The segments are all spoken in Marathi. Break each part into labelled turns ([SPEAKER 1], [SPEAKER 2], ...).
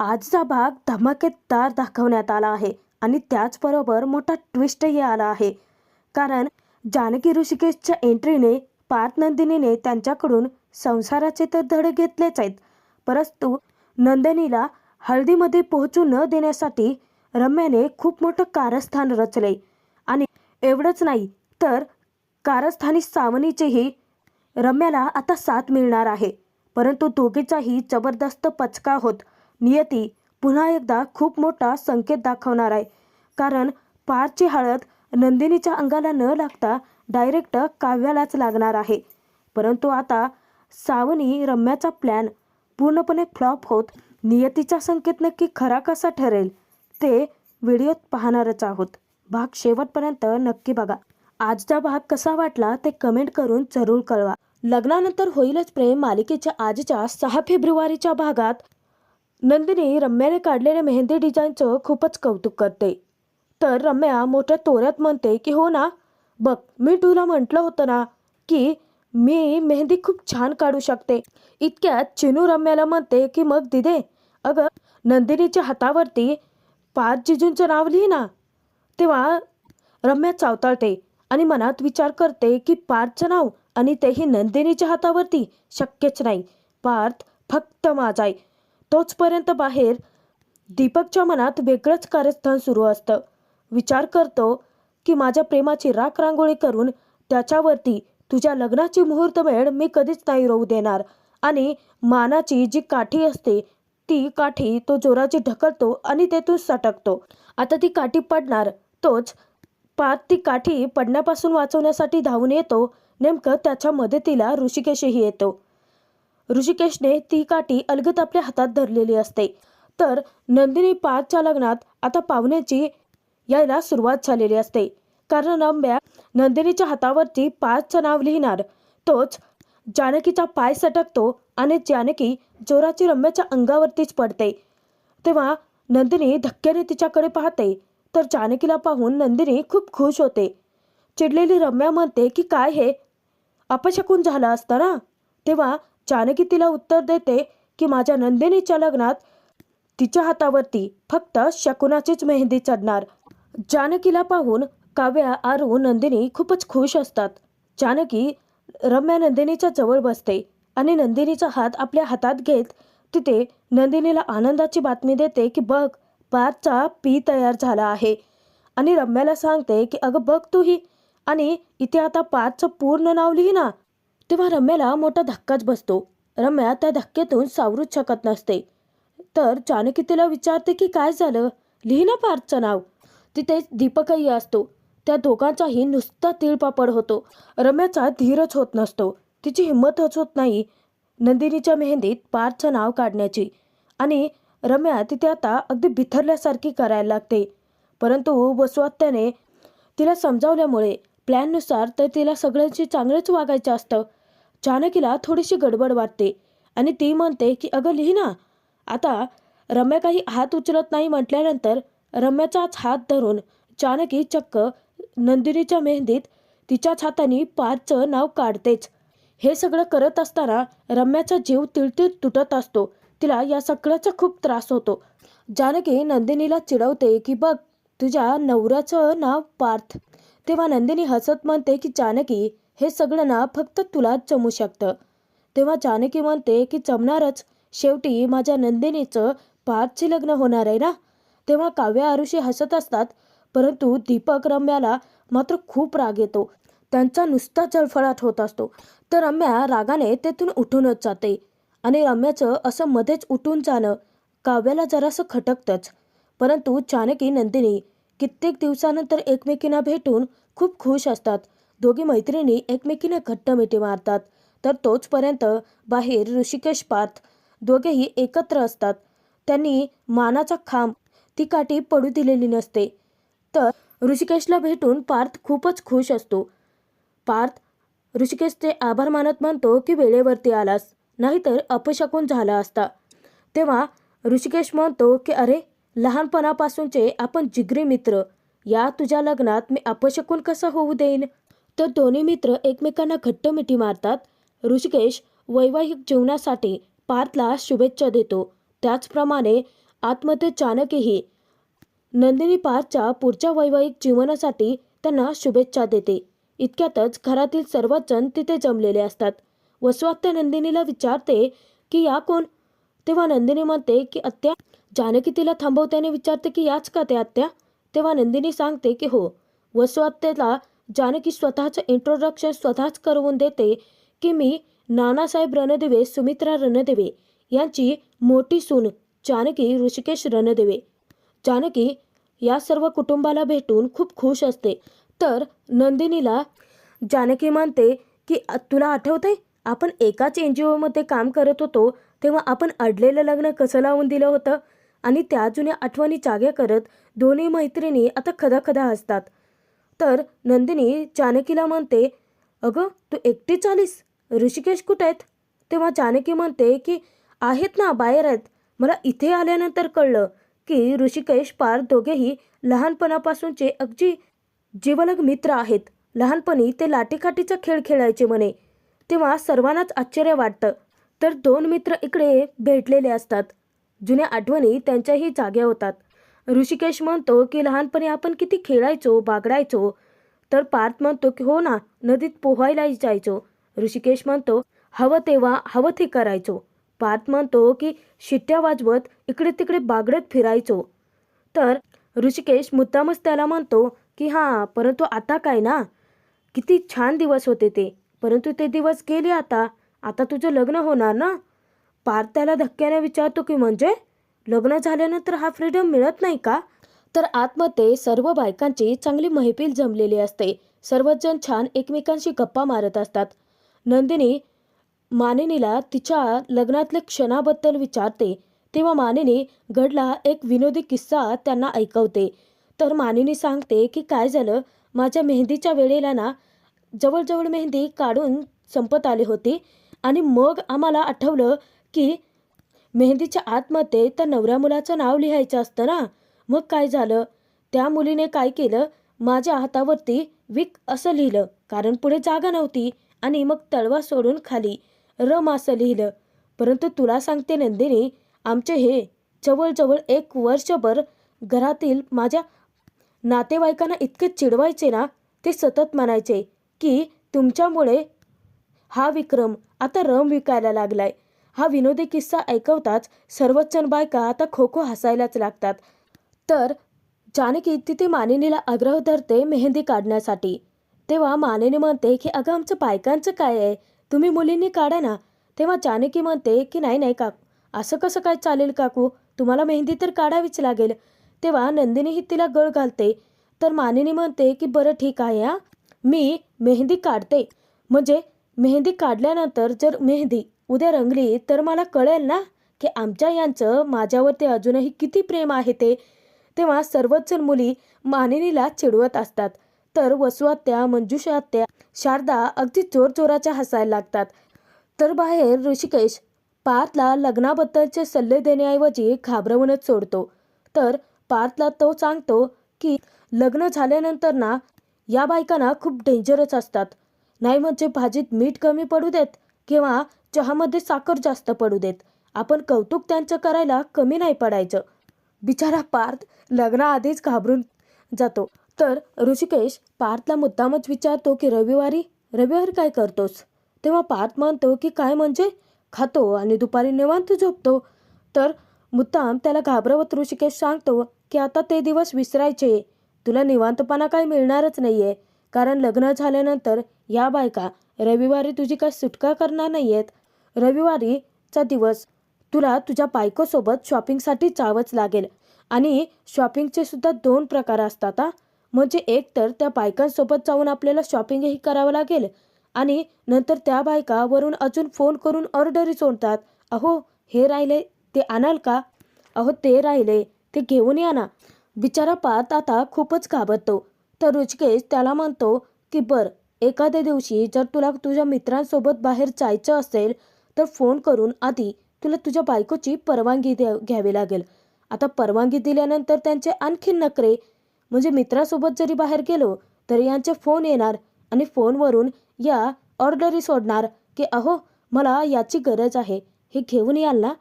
[SPEAKER 1] आजचा भाग धमाकेदार दाखवण्यात आला आहे आणि त्याचबरोबर मोठा ट्विस्टही आला आहे. कारण जानकी ऋषिकेशच्या एंट्रीने पार्थ नंदिनीने त्यांच्याकडून संसाराचे तर धडे घेतलेच आहेत. परंतु नंदिनीला हळदीमध्ये पोहोचू न देण्यासाठी रम्याने खूप मोठं कारस्थान रचले. आणि एवढंच नाही तर कारस्थानी सावनीचेही रम्याला आता साथ मिळणार आहे. परंतु दोघीचाही जबरदस्त पचका होत नियती पुन्हा एकदा खूप मोठा संकेत दाखवणार आहे. कारण पारची हळद नंदिनीच्या अंगाला न लागता डायरेक्ट काव्यालाच लागणार आहे. परंतु आता सावनी रम्याचा प्लॅन पूर्णपणे फ्लॉप होत नियतीचा संकेत नक्की खरा कसा ठरेल ते व्हिडिओत पाहणारच आहोत. भाग शेवटपर्यंत नक्की बघा. आजचा भाग कसा वाटला ते कमेंट करून जरूर कळवा. लग्नानंतर होईलच प्रेम मालिकेच्या आजच्या सहा फेब्रुवारीच्या भागात नंदिनी रम्याने काढलेल्या मेहंदी डिझाईनचं खूपच कौतुक करते. तर रम्या मोठ्या तोऱ्यात म्हणते की हो ना बघ मी तुला म्हटलं होतं ना की मी मेहंदी खूप छान काढू शकते. इतक्यात चिनू रम्याला म्हणते की मग दिदे अगं नंदिनीच्या हातावरती पाच जिजूंचं नाव लिही ना. तेव्हा रम्या चावताळते आणि मनात विचार करते की पार्थचं नाव आणि तेही नंदिनीच्या हातावरती शक्यच नाही. पार्थ फक्त माझा आहे. तोचपर्यंत बाहेर दीपकच्या मनात वेगळंच कार्यस्थान सुरू असतं. विचार करतो की माझ्या प्रेमाची राख रांगोळी करून त्याच्यावरती तुझ्या लग्नाची मुहूर्तमेढ मी कधीच नाही राहू देणार. आणि मानाची जी काठी असते ती काठी तो जोराची ढकलतो आणि तेथून सटकतो. आता ती काठी पडणार तोच पात ती काठी पडण्यापासून वाचवण्यासाठी धावून येतो. नेमकं त्याच्या मदतीला ऋषिकेशही येतो. ऋषिकेशने ती काठी अलगत आपल्या हातात धरलेली असते. तर नंदिनी पाचच्या लग्नात आता पाहुण्याची यायला सुरुवात झालेली असते. कारण रम्या नंदिनीच्या हातावरती पाचचं नाव लिहिणार. तोच जानकीचा पाय सटकतो आणि जानकी जोराची रम्याच्या अंगावरतीच पडते. तेव्हा नंदिनी धक्क्याने तिच्याकडे पाहते. तर जानकीला पाहून नंदिनी खूप खुश होते. चिडलेली रम्या म्हणते की काय हे? अपशकून झालं असतं ना? तेव्हा जानकी तिला उत्तर देते की माझ्या नंदिनीच्या लग्नात तिच्या हातावरती फक्त शकुनाचीच मेहंदी चढणार. जानकीला पाहून काव्या आरू नंदिनी खूपच खुश असतात. जानकी रम्या नंदिनीच्या जवळ बसते आणि नंदिनीचा हात आपल्या हातात घेत तिथे नंदिनीला आनंदाची बातमी देते की बघ पारचा पी तयार झाला आहे. आणि रम्याला सांगते की अगं बघ तू ही आणि इथे आता पाचचं पूर्ण नाव लिही ना. तेव्हा रम्याला मोठा धक्काच बसतो. रम्या त्या धक्क्यातून सावरूच शकत नसते. तर जानकी तिला विचारते की काय झालं? लिही ना पार्थचं नाव. तिथे दीपकही असतो. त्या दोघांचाही नुसता तिळपापड होतो. रम्याचा धीरच होत नसतो. तिची हिंमतच होत नाही नंदिनीच्या मेहंदीत पार्थचं नाव काढण्याची. आणि रम्या तिथे आता अगदी बिथरल्यासारखी करायला लागते. परंतु वसवात्याने तिला समजावल्यामुळे प्लॅननुसार तर तिला सगळ्यांशी चांगलंच वागायचं असतं. जानकीला थोडीशी गडबड वाटते आणि ती म्हणते की अगं लिही ना. आता रम्या काही हात उचलत नाही म्हटल्यानंतर रम्याचाच हात धरून जानकी चक्क नंदिनीच्या मेहंदीत तिच्याच हाताने पाचचं नाव काढतेच. हे सगळं करत असताना रम्याचा जीव तिळतिळ तुटत असतो. तिला या सगळ्याचा खूप त्रास होतो. जानकी नंदिनीला चिडवते की बघ तुझ्या नवऱ्याचं नाव पार्थ. तेव्हा नंदिनी हसत म्हणते की जानकी हे सगळं ना फक्त तुलाच जमू शकतं. तेव्हा जानकी म्हणते की जमणारच. शेवटी माझ्या नंदिनीचं पाचचे लग्न होणार आहे ना? तेव्हा काव्या आरुषी हसत असतात परंतु दीपक रम्याला मात्र खूप राग येतो. त्यांचा नुसता जळफळाट होत असतो. तर रम्या रागाने तेथून उठूनच जाते आणि रम्याचं असं मध्येच उठून जाणं काव्याला जरासं खटकतंच. परंतु जानकी नंदिनी कित्येक दिवसानंतर एकमेकींना भेटून खूप खुश असतात. दोघी मैत्रिणी एकमेकींना घट्ट मिठी मारतात. तर तोचपर्यंत बाहेर ऋषिकेश पार्थ दोघेही एकत्र असतात. त्यांनी मानाचा खांब ती काठी पडू दिलेली नसते. तर ऋषिकेशला भेटून पार्थ खूपच खुश असतो. पार्थ ऋषिकेशचे आभार मानत म्हणतो की वेळेवरती आलास नाहीतर अपशकून झाला असता तेव्हा ऋषिकेश म्हणतो की अरे लहानपणापासूनचे आपण जिगरी मित्र. या तुझ्या लग्नात मी अपशकून कसा होऊ देईन? तर दोन्ही मित्र एकमेकांना घट्ट मिठी मारतात. ऋषिकेश वैवाहिक जीवनासाठी पार्थला शुभेच्छा देतो. त्याचप्रमाणे आतमध्ये चाणक्यही नंदिनी पार्थच्या पुढच्या वैवाहिक जीवनासाठी त्यांना शुभेच्छा देते. इतक्यातच घरातील सर्वच जण तिथे जमलेले असतात. वसुआत्या नंदिनीला विचारते की या कोण? तेव्हा नंदिनी म्हणते की आत्या. जानकी तिला थांबवत्याने विचारते की याच का ते आत्या? तेव्हा नंदिनी सांगते की हो. वसवात्याला जानकी स्वतःचं इंट्रोडक्शन स्वतःच करवून देते की मी नानासाहेब रणदेवे सुमित्रा रणदेवे यांची मोठी सून जानकी ऋषिकेश रणदेवे. जानकी या सर्व कुटुंबाला भेटून खूप खुश असते. तर नंदिनीला जानकी म्हणते की तुला आठवतंय? आपण एकाच एन जी ओमध्ये काम करत होतो तेव्हा आपण अडलेलं लग्न कसं लावून दिलं होतं? आणि त्या जुन्या आठवणी जाग्या करत दोन्ही मैत्रिणी आता खदाखदा हसतात. तर नंदिनी जानकीला म्हणते अगं तू एकटीच आलीस ऋषिकेश कुठे आहेत तेव्हा जानकी म्हणते की आहेत ना बाहेर आहेत. मला इथे आल्यानंतर कळलं की ऋषिकेश पार दोघेही लहानपणापासूनचे अगदी जीवलग मित्र आहेत. लहानपणी ते लाटीकाठीचा खेळ खेळायचे म्हणे. तेव्हा सर्वांनाच आश्चर्य वाटतं. तर दोन मित्र इकडे भेटलेले असतात. जुन्या आठवणी त्यांच्याही जाग्या होतात. ऋषिकेश म्हणतो की लहानपणी आपण किती खेळायचो बागडायचो तर पार्थ म्हणतो की हो ना नदीत पोहायला जायचो. ऋषिकेश म्हणतो हवं तेव्हा हवं ते करायचो. पार्थ म्हणतो की शिट्ट्या वाजवत इकडे तिकडे बागडत फिरायचो. तर ऋषिकेश मुद्दामच त्याला म्हणतो की हां परंतु आता काय ना? किती छान दिवस होते ते. परंतु ते दिवस गेले आता. आता तुझं लग्न होणार ना? पार्थ त्याला धक्क्याने विचारतो की म्हणजे? लग्न झाल्यानंतर हा फ्रीडम मिळत नाही का? तर आतमध्ये सर्व बायकांची चांगली महफिल जमलेली असते. सर्वजण छान एकमेकांशी गप्पा मारत असतात. नंदिनी मानिनीला तिच्या लग्नातल्या क्षणाबद्दल विचारते. तेव्हा मानिनी घडला एक विनोदी किस्सा त्यांना ऐकवते. तर मानिनी सांगते की काय झालं? माझ्या मेहंदीच्या वेळेला ना जवळजवळ मेहंदी काढून संपत आली होती आणि मग आम्हाला आठवलं की मेहंदीच्या आतमध्ये त्या नवऱ्या मुलाचं नाव लिहायचं असतं ना? मग काय झालं? त्या मुलीने काय केलं? माझ्या हातावरती विक असं लिहिलं कारण पुढे जागा नव्हती आणि मग तळवा सोडून खाली रम असं लिहिलं. परंतु तुला सांगते नंदिनी आमचे हे जवळजवळ एक वर्षभर घरातील माझ्या नातेवाईकांना इतके चिडवायचे ना ते सतत म्हणायचे की तुमच्यामुळे हा विक्रम आता रम विकायला लागलाय. हा विनोदी किस्सा ऐकवताच सर्वोच्चन बायका आता खो खो हसायलाच लागतात. तर जानकी तिथे मानिनीला आग्रह धरते मेहंदी काढण्यासाठी. तेव्हा मानिनी म्हणते की अगं आमचं बायकांचं काय आहे? तुम्ही मुलींनी काढा ना. तेव्हा जानकी म्हणते की नाही नाही काकू. असं कसं काय चालेल काकू? तुम्हाला मेहंदी तर काढावीच लागेल. तेव्हा नंदिनीही तिला गळ घालते. तर मानिनी म्हणते की बरं ठीक आहे हा. मी मेहंदी काढते. म्हणजे मेहंदी काढल्यानंतर जर मेहंदी उद्या रंगली तर मला कळेल ना की आमच्या यांचं माझ्यावरती अजूनही किती प्रेम आहे ते. तेव्हा सर्वच मुली मानिनीला चिडवत असतात. तर वसुआत्या मंजुषा आत्या शारदा अगदी जोरजोराच्या हसायला लागतात. तर बाहेर ऋषिकेश पार्थला लग्नाबद्दलचे सल्ले देण्याऐवजी घाबरवूनच सोडतो. तर पार्थला तो सांगतो की लग्न झाल्यानंतर ना या बायकांना खूप डेंजरच असतात. नाही म्हणजे भाजीत मीठ कमी पडू देत किंवा चहामध्ये साखर जास्त पडू देत. आपण कौतुक त्यांचं करायला कमी नाही पडायचं. बिचारा पार्थ लग्नाआधीच घाबरून जातो. तर ऋषिकेश पार्थला मुद्दामच विचारतो की रविवारी रविवारी काय करतोस? तेव्हा पार्थ म्हणतो की काय म्हणजे? खातो आणि दुपारी निवांत झोपतो. तर मुद्दाम त्याला घाबरवत ऋषिकेश सांगतो की आता ते दिवस विसरायचे. तुला निवांतपणा काही मिळणारच नाहीये. कारण लग्न झाल्यानंतर या बायका रविवारी तुझी काय सुटका करणार नाही आहेत रविवारीचा दिवस तुला तुझ्या बायकोसोबत शॉपिंगसाठी जावंच लागेल. आणि शॉपिंगचे सुद्धा दोन प्रकार असतात म्हणजे एक तर त्या बायकांसोबत जाऊन आपल्याला शॉपिंगही करावं लागेल आणि नंतर त्या बायकावरून अजून फोन करून ऑर्डरी सोडतात. अहो हे राहिले ते आणाल का? अहो ते राहिले ते घेऊन या ना. बिचारा पाहत आता खूपच घाबरतो. तर रुचकेश त्याला म्हणतो की बरं एखाद्या दिवशी जर तुला तुझ्या मित्रांसोबत बाहेर जायचं असेल तर फोन करून आधी तुला तुझ्या बायकोची परवानगी द्या घ्यावी लागेल. आता परवानगी दिल्यानंतर त्यांचे आणखीन नखरे. म्हणजे मित्रासोबत जरी बाहेर गेलो तरी यांचे फोन येणार आणि फोनवरून या ऑर्डरी सोडणार की अहो मला याची गरज आहे. हे घेऊन याल ना?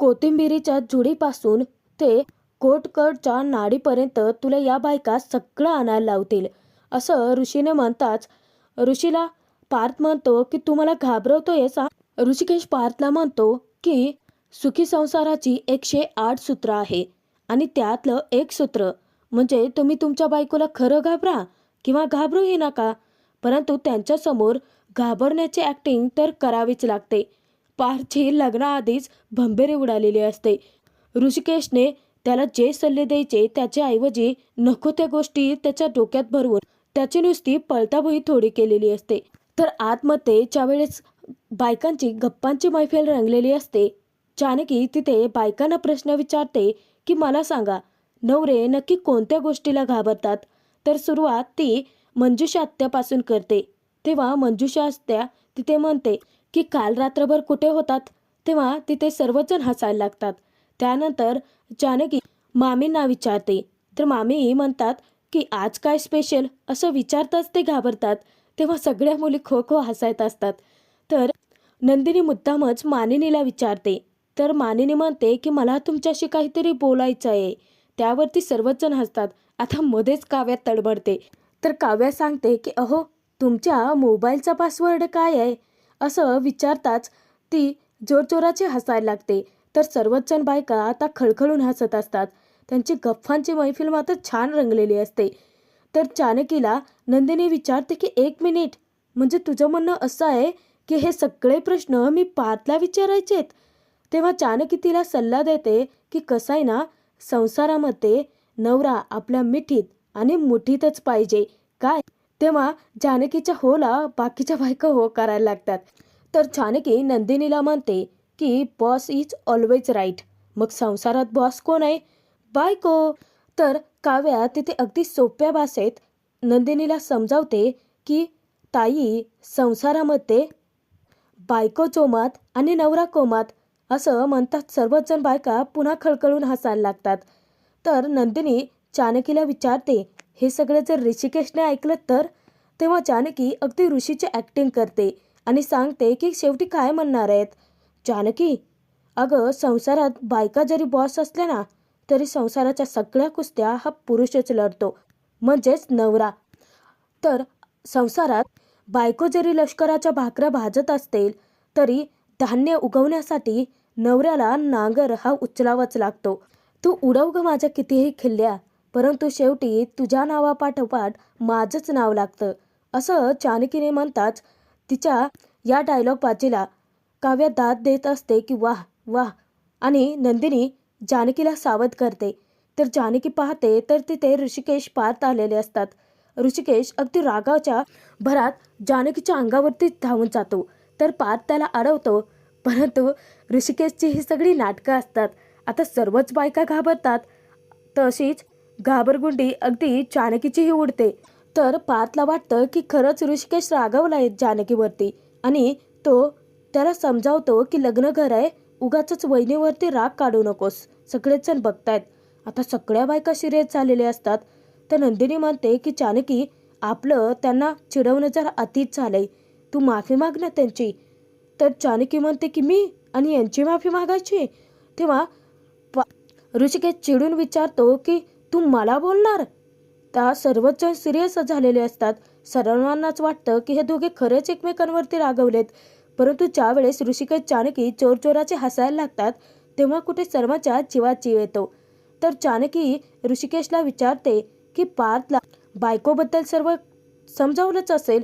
[SPEAKER 1] कोथिंबिरीच्या जुडीपासून ते कोटकडच्या नाडीपर्यंत तुला या बायका सगळं आणायला लावतील. असं ऋषीने म्हणताच ऋषीला पार्थ म्हणतो की तू मला घाबरवतोय ऋषिकेश पार्थला म्हणतो की सुखी संसाराची एकशे आठ सूत्र आहे आणि त्यातलं एक सूत्र म्हणजे तुम्ही तुमच्या बायकोला खरं घाबरा किंवा घाबरूही नका परंतु त्यांच्यासमोर घाबरण्याची ॲक्टिंग तर करावीच लागते. पार्थची लग्नाआधीच भंबेरी उडालेली असते. ऋषिकेशने त्याला जे सल्ले द्यायचे त्याच्याऐवजी नको त्या गोष्टी त्याच्या डोक्यात भरवून त्याची नुसती पळताभुई थोडी केलेली असते. तर आतमध्ये ज्यावेळेस बायकांची गप्पांची मैफिल रंगलेली असते जानकी तिथे बायकांना प्रश्न विचारते की मला सांगा नवरे नक्की कोणत्या गोष्टीला घाबरतात? तर सुरुवात ती मंजुषा आत्यापासून करते. तेव्हा मंजुषा आत्या तिथे म्हणते की काल रात्रभर कुठे होतात? तेव्हा तिथे सर्वजण हसायला लागतात. त्यानंतर जानकी मामींना विचारते. तर मामी म्हणतात की आज काय स्पेशल असं विचारताच ते घाबरतात. तेव्हा सगळ्या मुली खो खो हसायत असतात. तर नंदिनी मुद्दामच मानिनीला विचारते. तर मानिनी म्हणते की मला तुमच्याशी काहीतरी बोलायचं आहे त्यावरती सर्वच जण हसतात. आता मध्येच काव्यात तडबडते तर काव्या सांगते की अहो तुमच्या मोबाईलचा पासवर्ड काय आहे? असं विचारताच ती जोरजोराची हसायला लागते. तर सर्वच जण बायका आता खळखळून हसत असतात. त्यांची गप्फांची मैफिल मात्र छान रंगलेली असते. तर चाणकीला नंदिनी विचारते की एक मिनिट म्हणजे तुझं म्हणणं असं आहे की हे सगळे प्रश्न मी पार्थला विचारायचेत? तेव्हा चाणकी तिला सल्ला देते की कसं आहे ना संसारामध्ये नवरा आपल्या मिठीत आणि मुठीतच पाहिजे काय? तेव्हा जानकीच्या होला बाकीच्या बायका हो करायला लागतात. तर जानकी नंदिनीला म्हणते की बॉस इज ऑलवेज राईट. मग संसारात बॉस कोण आहे? बायको तर काव्या तिथे अगदी सोप्या भाषेत नंदिनीला समजावते की ताई संसारामध्ये बायको चोमात आणि नवरा कोमात असं म्हणतात सर्वच जण बायका पुन्हा खळखळून हसायला लागतात. तर नंदिनी जानकीला विचारते हे सगळं जर ऋषिकेशने ऐकलं तर? तेव्हा जानकी अगदी ऋषीची ॲक्टिंग करते आणि सांगते की शेवटी काय म्हणणार आहेत? जानकी अगं संसारात बायका जरी बॉस असल्या ना तरी संसाराच्या सगळ्या कुस्त्या हा पुरुषच लढतो म्हणजेच नवरा. तर संसारात बायको जरी लष्कराच्या भाकऱ्या भाजत असतील तरी धान्य उगवण्यासाठी नवऱ्याला नांगर हा उचलावाच लागतो. तू उडव ग माझ्या कितीही खिल्ल्या परंतु शेवटी तुझ्या नावापाठोपाठ माझंच नाव लागतं असं चाणकीने म्हणताच तिच्या या डायलॉग बाजीला काव्य दाद देत असते की वाह वाह आणि नंदिनी जानकीला सावध करते. तर जानकी पाहते तर तिथे ऋषिकेश पार्थ आलेले असतात. ऋषिकेश अगदी रागाच्या भरात जानकीच्या अंगावरती धावून जातो. तर पार्थ त्याला अडवतो. परंतु ऋषिकेशची ही सगळी नाटकं असतात. आता सर्वच बायका घाबरतात. तशीच घाबरगुंडी अगदी जानकीचीही उडते. तर पार्थला वाटतं की खरंच ऋषिकेश रागवला आहे जानकीवरती. आणि तो त्याला समजावतो की लग्न घर आहे. उगाच वहिनीवरती राग काढू नकोस. सगळेच जण बघतायत. आता सगळ्या बायका शिरेत झालेल्या असतात. तर नंदिनी म्हणते की जानकी आपलं त्यांना चिडवणं जर अतीत झालंय. तू माफी माग ना त्यांची. तर जानकी म्हणते की मी? आणि यांची माफी मागायची? तेव्हा ऋषिकेश चिडून विचारतो की तू मला बोलणार? त्या सर्वच जण सिरियस झालेले असतात. सर्वांनाच वाटतं की हे दोघे खरेच एकमेकांवरती रागवलेत. परंतु ज्यावेळेस ऋषिकेश जानकी चोरचोराचे हसायला लागतात तेव्हा कुठे सर्वांच्या जीवात जीव येतो. तर जानकी ऋषिकेशला विचारते की पार्थला बायकोबद्दल सर्व समजावलंच असेल?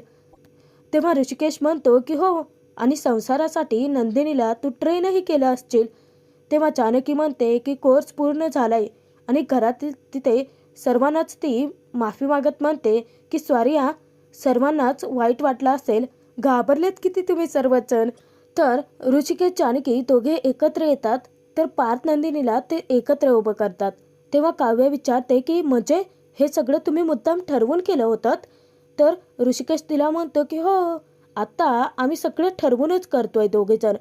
[SPEAKER 1] तेव्हा ऋषिकेश म्हणतो की हो आणि संसारासाठी नंदिनीला तू ट्रेनही केलं असशील. तेव्हा जानकी म्हणते की कोर्स पूर्ण झालाय आणि घरातील तिथे सर्वांनाच ती माफी मागत म्हणते की स्वारिया सर्वांनाच वाईट वाटलं असेल. घाबरलेत किती तुम्ही सर्वजण? तर ऋषिकेश जानकी दोघे एकत्र येतात तर पार्थ नंदिनीला ते एकत्र उभं करतात. तेव्हा काव्य विचारते की म्हणजे हे सगळं तुम्ही मुद्दाम ठरवून केलं होतं? तर ऋषिकेश तिला म्हणतो की हो आता आम्ही सगळं ठरवूनच करतोय दोघे जण.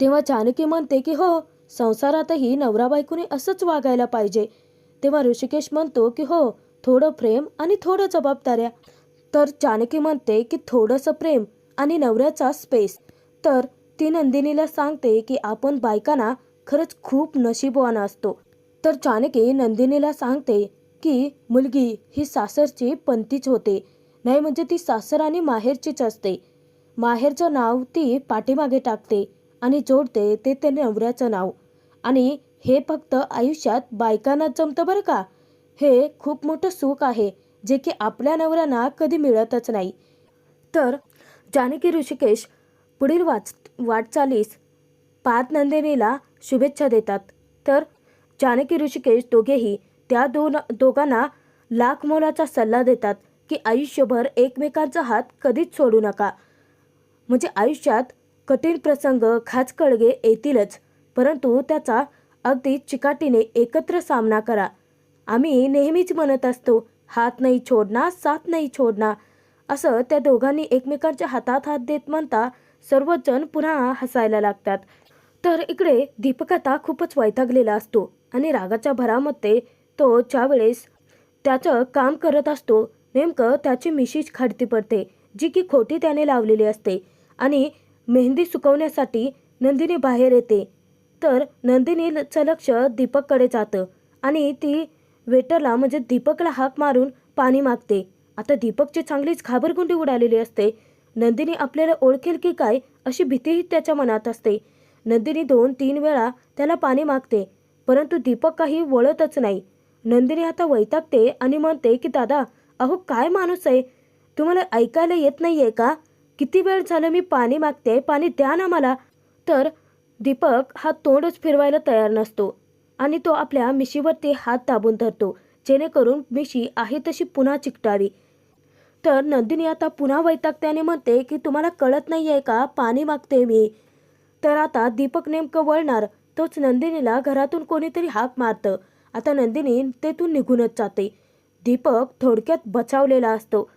[SPEAKER 1] तेव्हा जानकी म्हणते की हो संसारातही नवरा बायकोने असंच वागायला पाहिजे. तेव्हा ऋषिकेश म्हणतो की हो थोडं प्रेम आणि थोडं जबाबदाऱ्या. तर जानकी म्हणते की थोडंसं प्रेम आणि नवऱ्याचा स्पेस तर ती नंदिनीला सांगते की आपण बायकांना खरंच खूप नशीबवान असतो. तर जानकी नंदिनीला सांगते की मुलगी ही सासरची पंतीच होते. नाही म्हणजे ती सासर आणि माहेरचीच असते. माहेरचं नाव ती पाठीमागे टाकते आणि जोडते ते ते नवऱ्याचं नाव. आणि हे फक्त आयुष्यात बायकांना जमतं बरं का? हे खूप मोठं सुख आहे जे की आपल्या नवऱ्यांना कधी मिळतच नाही. तर जानकी ऋषिकेश पुढील वाच वाटचालीस पार्थ नंदिनीला शुभेच्छा देतात. तर जानकी ऋषिकेश दोघेही त्या दोन दोघांना लाख मोलाचा सल्ला देतात की आयुष्यभर एकमेकांचा हात कधीच सोडू नका. म्हणजे आयुष्यात कठीण प्रसंग खाचकळगे येतीलच परंतु त्याचा अगदी चिकाटीने एकत्र सामना करा. आम्ही नेहमीच म्हणत असतो हात नाही छोडना साथ नाही छोडना असं त्या दोघांनी एकमेकांच्या हातात हात देत म्हणता सर्वजण पुन्हा हसायला लागतात. तर इकडे दीपक आता खूपच वैतागलेला असतो आणि रागाच्या भरामध्ये तो ज्यावेळेस त्याचं काम करत असतो नेमकं त्याची मिशीच खडती पडते जी की खोटी त्याने लावलेली असते आणि मेहंदी सुकवण्यासाठी नंदिनी बाहेर येते. तर नंदिनीचं लक्ष दीपककडे जातं आणि ती वेटरला म्हणजे दीपकला हाक मारून पाणी मागते. आता दीपकची चांगलीच घाबरगुंडी उडालेली असते. नंदिनी आपल्याला ओळखेल की काय अशी भीतीही त्याच्या मनात असते. नंदिनी दोन तीन वेळा त्याला पाणी मागते परंतु दीपक काही वळतच नाही. नंदिनी आता वैतागते आणि म्हणते की दादा अहो काय माणूस आहे? तुम्हाला ऐकायला येत नाहीये का? किती वेळ झालं मी पाणी मागते पाणी द्या ना मला. तर दीपक हा तोंडच फिरवायला तयार नसतो आणि तो आपल्या मिशीवरती हात दाबून धरतो जेणेकरून मिशी आहे तशी पुन्हा चिकटावी. तर नंदिनी आता पुन्हा वैतागत्याने म्हणते की तुम्हाला कळत नाही आहे का? पाणी मागते मी. तर आता दीपक नेमकं वळणार तोच नंदिनीला घरातून कोणीतरी हाक मारतं. आता नंदिनी तेथून निघूनच जाते. दीपक थोडक्यात बचावलेला असतो.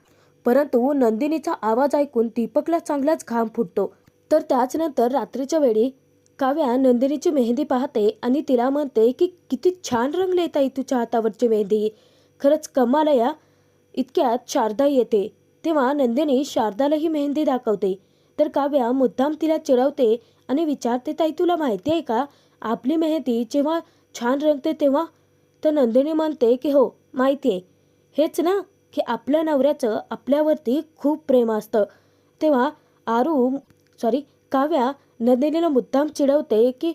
[SPEAKER 1] परंतु नंदिनीचा आवाज ऐकून दीपकला चांगलाच घाम फुटतो. तर त्याचनंतर रात्रीच्या वेळी काव्या नंदिनीची मेहंदी पाहते आणि तिला म्हणते की किती छान रंगले ताई तुझ्या हातावरची मेहंदी. खरंच कमाल या इतक्यात शारदा येते. तेव्हा नंदिनी शारदालाही मेहंदी दाखवते. तर काव्या मुद्दाम तिला चिडवते आणि विचारते ताई तुला माहिती आहे का? आपली मेहंदी जेव्हा छान रंगते तेव्हा? तर नंदिनी म्हणते की हो माहिती आहे. हेच ना की आपल्या नवऱ्याचं आपल्यावरती खूप प्रेम असतं. तेव्हा आरू सॉरी काव्या नंदिनीला मुद्दाम चिडवते की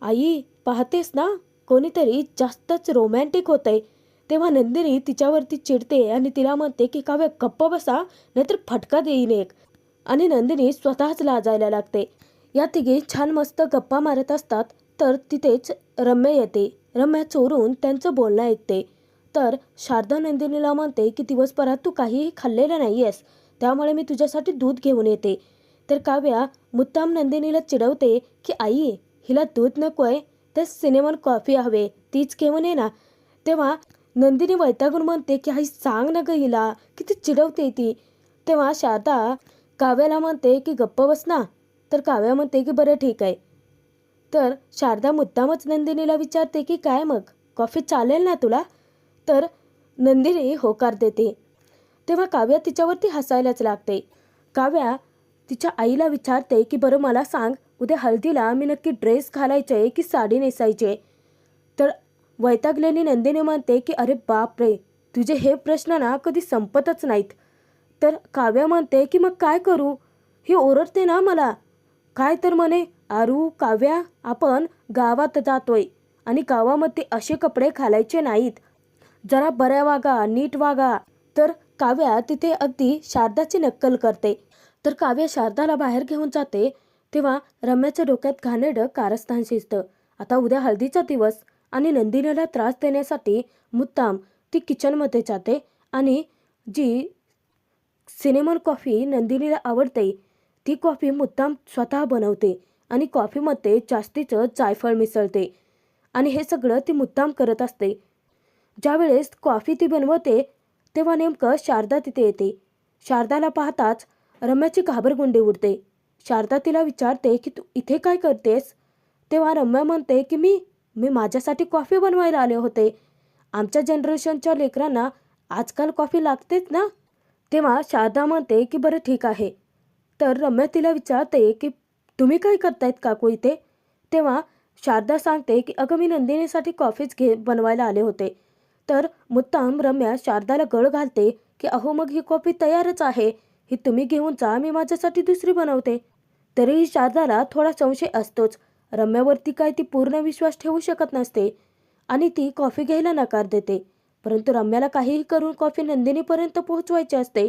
[SPEAKER 1] आई पाहतेस ना? कोणीतरी जास्तच रोमॅन्टिक होतंय. तेव्हा नंदिनी तिच्यावरती चिडते आणि तिला म्हणते की काव्य गप्प बसा नाहीतर फटका देईन एक. आणि नंदिनी स्वतःच लाजायला लागते. या तिघी छान मस्त गप्पा मारत असतात तर तिथेच रम्या येते. रम्या चोरून त्यांचं बोलणं ऐकते. तर शारदा नंदिनीला म्हणते की दिवसभरात तू काहीही खाल्लेलं नाही आहेस त्यामुळे मी तुझ्यासाठी दूध घेऊन येते. तर काव्या मुद्दाम नंदिनीला चिडवते की आई हिला दूध नको आहे तर सिनेमन कॉफी हवे तीच घेऊन ये ना. तेव्हा नंदिनी वैतागून म्हणते की आई सांग ना ग हिला किती चिडवते ती. तेव्हा शारदा काव्याला म्हणते की गप्प बस ना. तर काव्या म्हणते की बरं ठीक आहे. तर शारदा मुद्दामच नंदिनीला विचारते की काय मग कॉफी चालेल ना तुला? तर नंदिनी होकार देते. तेव्हा काव्या तिच्यावरती हसायलाच लागते. काव्या तिच्या आईला विचारते की बरं मला सांग उद्या हळदीला मी नक्की ड्रेस घालायचे की साडी नेसायचे? तर वैतागलेली नंदिनी म्हणते की अरे बाप रे तुझे हे प्रश्न ना कधी संपतच नाहीत. तर काव्या म्हणते की मग काय करू? ही ओरडते ना मला. काय तर म्हणे आरू काव्या आपण गावात जातोय आणि गावामध्ये असे कपडे घालायचे नाहीत. जरा बऱ्या वागा नीट वागा. तर काव्या तिथे अगदी शारदाची नक्कल करते. तर काव्या शारदाला बाहेर घेऊन जाते. तेव्हा रम्याच्या डोक्यात घाणेडं कारस्थान शिजतं. आता उद्या हळदीचा दिवस. आणि नंदिनीला त्रास देण्यासाठी मुद्दाम ती किचनमध्ये जाते आणि जी सिनेमन कॉफी नंदिनीला आवडते ती कॉफी मुद्दाम स्वतः बनवते आणि कॉफीमध्ये जास्तीचं जायफळ मिसळते आणि हे सगळं ती मुद्दाम करत असते. ज्यावेळेस कॉफी ती बनवते तेव्हा नेमकं शारदा तिथे येते. शारदाला पाहताच रम्याची घाबरगुंडी उडते. शारदा तिला विचारते की तू इथे काय करतेस? तेव्हा रम्या म्हणते की मी मी माझ्यासाठी कॉफी बनवायला आले होते. आमच्या जनरेशनच्या लेकरांना आजकाल कॉफी लागतेच ना? तेव्हा शारदा म्हणते की बरं ठीक आहे. तर रम्या तिला विचारते की तुम्ही काय करतायत काकू इथे? तेव्हा शारदा सांगते की अगं मी नंदिनीसाठी कॉफीच घे बनवायला आले होते. तर मुद्दाम रम्या शारदाला गळ घालते की अहो मग ही कॉफी तयारच आहे. ही तुम्ही घेऊन जा मी माझ्यासाठी दुसरी बनवते. तरीही शारदाला थोडा संशय असतोच. रम्यावरती काय ती पूर्ण विश्वास ठेवू शकत नसते आणि ती कॉफी घ्यायला नकार देते. परंतु रम्याला काहीही करून कॉफी नंदिनीपर्यंत पोहोचवायची असते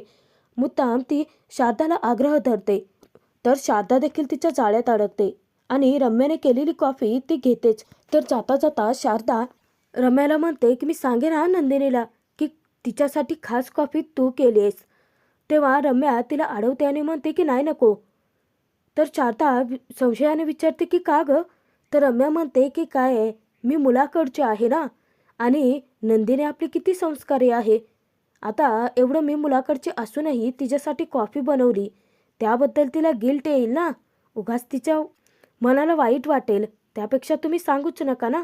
[SPEAKER 1] मुद्दाम ती शारदाला आग्रह धरते. तर शारदा देखील तिच्या जाळ्यात अडकते आणि रम्याने केलेली कॉफी ती घेतेच. तर जाता जाता शारदा रम्याला म्हणते की मी सांगेन हा नंदिनीला की तिच्यासाठी खास कॉफी तू केली आहेस तेव्हा रम्या तिला अडवते आणि म्हणते की नाही नको तर शारदा वि- संशयाने विचारते की का ग? तर रम्या म्हणते की काय आहे? मी मुलाकडची आहे ना? आणि नंदिनी आपली किती संस्कारी आहे. आता एवढं मी मुलाकडची असूनही तिच्यासाठी कॉफी बनवली. त्याबद्दल तिला गिल्ट येईल ना? उगाच तिच्या मनाला वाईट वाटेल. त्यापेक्षा तुम्ही सांगूच नका ना?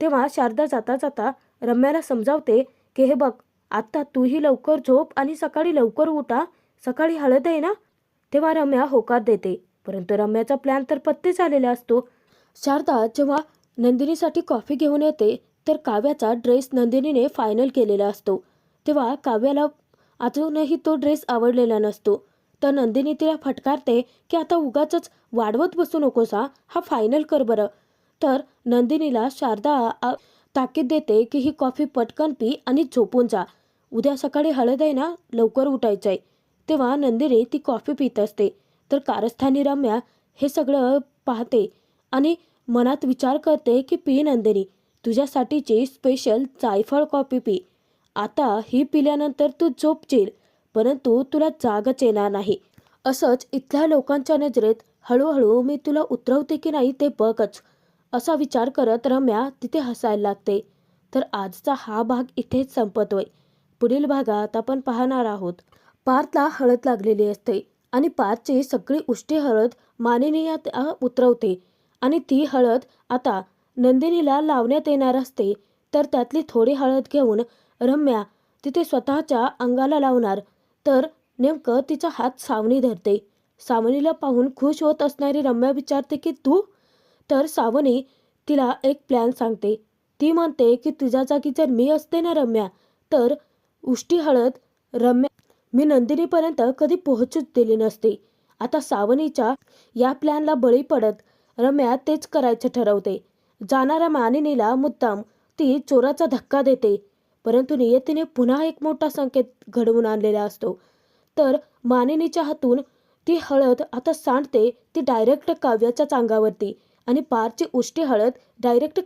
[SPEAKER 1] तेव्हा शारदा जाता जाता रम्याला समजावते की हे बघ आत्ता तूही लवकर झोप आणि सकाळी लवकर उठा. सकाळी हळद आहे ना? तेव्हा रम्या होकार देते. परंतु रम्याचा प्लॅन तर पत्तेच झालेला असतो. शारदा जेव्हा नंदिनीसाठी कॉफी घेऊन येते तर काव्याचा ड्रेस नंदिनीने फायनल केलेला असतो. तेव्हा काव्याला अजूनही तो ड्रेस आवडलेला नसतो. तर नंदिनी तिला फटकारते की आता उगाच वाढवत बसू नकोसा हा फायनल कर बरं. तर नंदिनीला शारदा ताकीद देते की ही कॉफी पटकन पी आणि झोपून जा. उद्या सकाळी हळद आहे ना लवकर उठायचं आहे तेव्हा नंदिनी ती कॉफी पित असते. तर कारस्थानी रम्या हे सगळं पाहते आणि मनात विचार करते की पी. नंदिनी तुझ्यासाठीची स्पेशल जायफळ कॉफी पी. आता ही पिल्यानंतर तू झोपशील परंतु तुला जागच येणार नाही. असंच इथल्या लोकांच्या नजरेत हळूहळू मी तुला उतरवते की नाही ते बघच असा विचार करत रम्या तिथे हसायला लागते. तर आजचा हा भाग इथेच संपतोय. पुढील भागात आपण पाहणार आहोत. पार्थला हळद लागलेली असते. आणि पाचची सगळी उष्टी हळद मानिनीया उतरवते. आणि ती हळद आता नंदिनीला लावण्यात येणार असते तर त्यातली थोडी हळद घेऊन रम्या तिथे स्वतःच्या अंगाला लावणार. तर नेमकं तिचा हात सावनी धरते. सावनीला पाहून खुश होत असणारी रम्या विचारते की तू? तर सावनी तिला एक प्लॅन सांगते. ती म्हणते की तुझ्या जागी जर मी असते ना रम्या? तर उष्टी हळद रम्या मी नंदिनीपर्यंत कधी पोहोचूच दिली नसती. आता सावनीच्या या प्लॅनला बळी पडत रम्या तेच करायचं ठरवते. जाणाऱ्या मानिनीला मुद्दाम ती चोराचा धक्का देते. परंतु नियतीने पुन्हा एक मोठा संकेत घडवून आणलेला असतो. तर मानिनीच्या हातून ती हळद आता सांडते ती डायरेक्ट काव्याच्या चांगावरती आणि पारची उष्टी हळद डायरेक्ट